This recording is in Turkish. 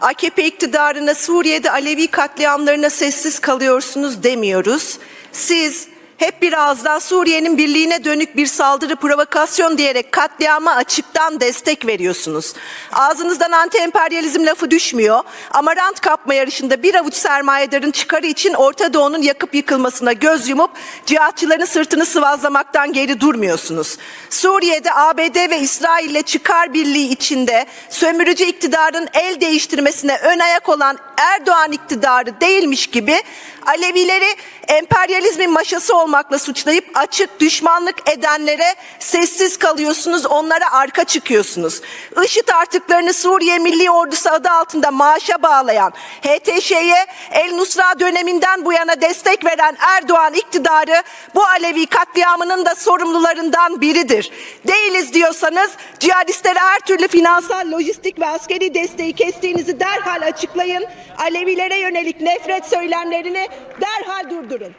AKP iktidarına Suriye'de Alevi katliamlarına sessiz kalıyorsunuz demiyoruz. Siz hep bir ağızdan Suriye'nin birliğine dönük bir saldırı provokasyon diyerek katliama açıktan destek veriyorsunuz. Ağzınızdan anti-emperyalizm lafı düşmüyor ama rant kapma yarışında bir avuç sermayedarın çıkarı için Orta Doğu'nun yakıp yıkılmasına göz yumup cihatçıların sırtını sıvazlamaktan geri durmuyorsunuz. Suriye'de ABD ve İsrail'le çıkar birliği içinde sömürücü iktidarın el değiştirmesine ön ayak olan Erdoğan iktidarı değilmiş gibi Alevileri emperyalizmin maşası olmakla suçlayıp açık düşmanlık edenlere sessiz kalıyorsunuz, onlara arka çıkıyorsunuz. IŞİD artıklarını Suriye Milli Ordusu adı altında maaşa bağlayan, HTŞ'ye El Nusra döneminden bu yana destek veren Erdoğan iktidarı bu Alevi katliamının da sorumlularından biridir. Değiliz diyorsanız cihadistlere her türlü finansal, lojistik ve askeri desteği kestiğinizi derhal açıklayın. Alevilere yönelik nefret söylemlerini derhal Buyurun.